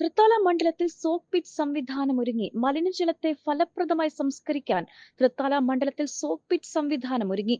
തൃത്താല മണ്ഡലത്തിൽ soak pit സംവിധാനം ഒരുങ്ങി മലിനജലത്തെ ഫലപ്രദമായി സംസ്കരിക്കാൻ തൃത്താല മണ്ഡലത്തിൽ സോക്ക് പിറ്റ് സംവിധാനം ഒരുങ്ങി.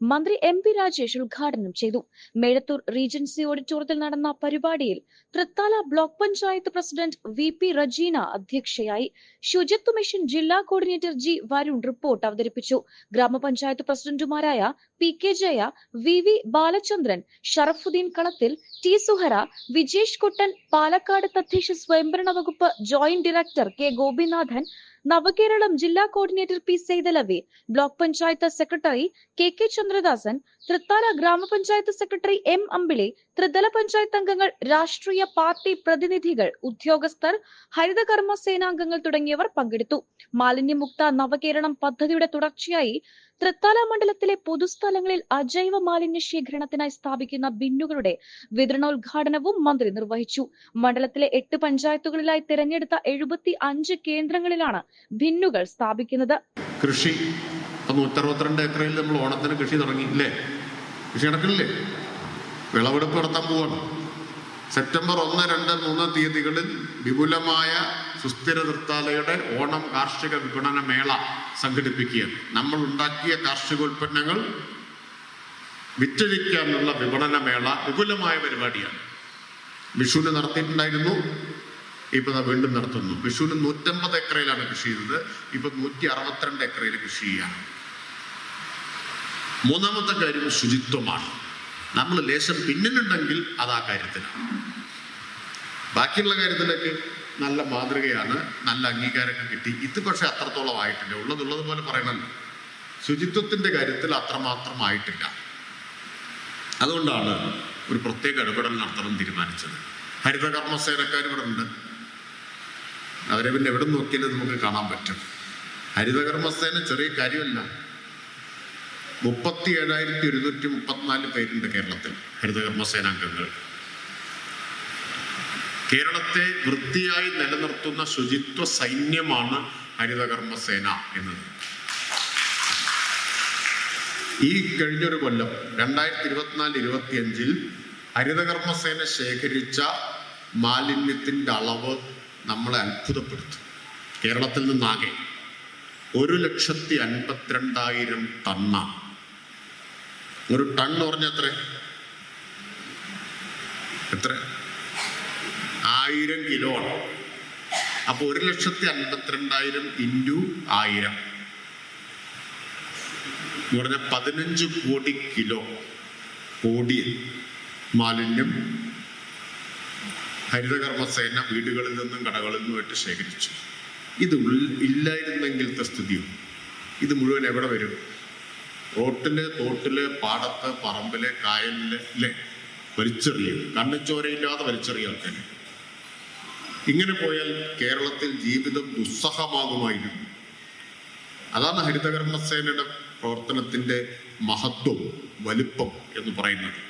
മന്ത്രി എം പി രാജേഷ് ഉദ്ഘാടനം ചെയ്തു. മേഴത്തൂർ റീജൻസി ഓഡിറ്റോറിയത്തിൽ നടന്ന പരിപാടിയിൽ Thrithala block panchayat president V P Rajeena അധ്യക്ഷയായി ശുചിത്വ മിഷൻ ജില്ലാ കോർഡിനേറ്റർ ജി വരുൺ റിപ്പോർട്ട് അവതരിപ്പിച്ചു. ഗ്രാമപഞ്ചായത്ത് പ്രസിഡന്റുമാരായ P K Jaya V V Balachandran Sharafudheen Kalathil T Suhara Vijesh Kuttan Palakkad തദ്ദേശ സ്വയംഭരണ വകുപ്പ് joint director K Gopinathan Navakeralam ജില്ലാ coordinator P Saithalavi block panchayat secretary K K Chandradasan Thrithala grama panchayat secretary M അമ്പിളി ത്രിതല പഞ്ചായത്ത് അംഗങ്ങൾ രാഷ്ട്രീയ party പ്രതിനിധികൾ ഉദ്യോഗസ്ഥർ ഹരിതകർമ്മ സേനാംഗങ്ങൾ തുടങ്ങിയവർ പങ്കെടുത്തു. മാലിന്യമുക്ത നവകേരളം പദ്ധതിയുടെ തുടർച്ചയായി തൃത്താല മണ്ഡലത്തിലെ പൊതുസ്ഥലങ്ങളിൽ അജൈവ മാലിന്യ ശേഖരണത്തിനായി സ്ഥാപിക്കുന്ന ബിന്നുകളുടെ വിതരണോദ്ഘാടനവും മന്ത്രി നിർവഹിച്ചു. മണ്ഡലത്തിലെ എട്ട് പഞ്ചായത്തുകളിലായി തിരഞ്ഞെടുത്ത എഴുപത്തി അഞ്ച് കേന്ദ്രങ്ങളിലാണ് ഭിന്നുകൾ സ്ഥാപിക്കുന്നത്. കൃഷി. നൂറ്ററുപത്തിരണ്ട് ഏക്കറിൽ നമ്മൾ ഓണത്തിന് കൃഷി തുടങ്ങി അല്ലേ കൃഷി നടക്കില്ലേ വിളവെടുപ്പ് നടത്താൻ പോവാണ്. സെപ്റ്റംബർ ഒന്ന് രണ്ട് മൂന്ന് തീയതികളിൽ വിപുലമായ സുസ്ഥിര തൃത്താലയുടെ ഓണം കാർഷിക വിപണന മേള സംഘടിപ്പിക്കുകയാണ്. നമ്മൾ ഉണ്ടാക്കിയ കാർഷികോൽപ്പന്നങ്ങൾ വിറ്റഴിക്കാനുള്ള വിപണന മേള വിപുലമായ പരിപാടിയാണ്. വിഷുവിന് നടത്തിയിട്ടുണ്ടായിരുന്നു. ഇപ്പൊ വീണ്ടും നടത്തുന്നു. വിഷുവിന് നൂറ്റമ്പത് ഏക്കറയിലാണ് കൃഷി ചെയ്തത്. ഇപ്പൊ നൂറ്റി അറുപത്തിരണ്ട് ഏക്കറയിൽ കൃഷി ചെയ്യുകയാണ്. മൂന്നാമത്തെ കാര്യം ശുചിത്വമാണ്. നമ്മൾ ലേശം പിന്നിലുണ്ടെങ്കിൽ അത് ആ കാര്യത്തിനാണ് ബാക്കിയുള്ള കാര്യത്തിലൊക്കെ നല്ല മാതൃകയാണ് നല്ല അംഗീകാരമൊക്കെ കിട്ടി. ഇത് പക്ഷെ അത്രത്തോളം ആയിട്ടില്ല. ഉള്ളതുള്ളത് പോലെ പറയണല്ലോ. ശുചിത്വത്തിന്റെ കാര്യത്തിൽ അത്രമാത്രം ആയിട്ടില്ല. അതുകൊണ്ടാണ് ഒരു പ്രത്യേക ഇടപെടൽ നടത്തണം തീരുമാനിച്ചത്. ഹരിതകർമ്മസേനക്കാർ ഇവിടെ ഉണ്ട്. അവരെ പിന്നെ എവിടെ നോക്കിയാലും നമുക്ക് കാണാൻ പറ്റും. ഹരിതകർമ്മസേന ചെറിയ കാര്യമല്ല. മുപ്പത്തി ഏഴായിരത്തി ഒരുന്നൂറ്റി മുപ്പത്തിനാല് പേരുണ്ട് കേരളത്തിൽ ഹരിതകർമ്മസേനാംഗങ്ങൾ കേരളത്തെ വൃത്തിയായി നിലനിർത്തുന്ന ശുചിത്വ സൈന്യമാണ് ഹരിതകർമ്മസേന എന്നത്. ഈ കഴിഞ്ഞൊരു കൊല്ലം രണ്ടായിരത്തി ഇരുപത്തിനാല് ഇരുപത്തി അഞ്ചിൽ ഹരിതകർമ്മസേന ശേഖരിച്ച മാലിന്യത്തിന്റെ അളവ് നമ്മളെ അത്ഭുതപ്പെടുത്തും. കേരളത്തിൽ നിന്നാകെ ഒരു ലക്ഷത്തി അൻപത്തിരണ്ടായിരം ടണ്ണാണ്. ഒരു ടൺ എന്ന് പറഞ്ഞ എത്ര? എത്ര ആയിരം കിലോ ആണ്. അപ്പൊ ഒരു ലക്ഷത്തി അൻപത്തിരണ്ടായിരം ഇന്റു ആയിരം. എന്ന് പറഞ്ഞാൽ പതിനഞ്ച് കോടി കിലോ. കോടി. മാലിന്യം. ഹരിതകർമ്മസേന വീടുകളിൽ നിന്നും കടകളിൽ നിന്നുമായിട്ട് ശേഖരിച്ചു. ഇത് ഇല്ലായിരുന്നെങ്കിലത്തെ സ്ഥിതിയോ? ഇത് മുഴുവൻ എവിടെ വരും? റോട്ടിൽ തോട്ടിൽ പാടത്ത് പറമ്പിൽ കായലിൽ വലിച്ചെറിയും. കണ്ണിച്ചോരയില്ലാതെ വലിച്ചെറിയ ആൾക്കാർ ഇങ്ങനെ പോയാൽ കേരളത്തിൽ ജീവിതം ദുസ്സഹമാകുമായിരുന്നു. അതാണ് ഹരിതകർമ്മസേനയുടെ പ്രവർത്തനത്തിന്റെ മഹത്വം വലുപ്പം എന്ന് പറയുന്നത്.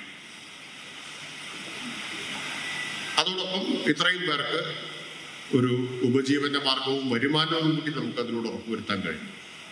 അതോടൊപ്പം ഇത്രയും പേർക്ക് ഒരു ഉപജീവന മാർഗവും വരുമാനവും കൂടി നമുക്ക് അതിലൂടെ ഉറപ്പുവരുത്താൻ കഴിയും.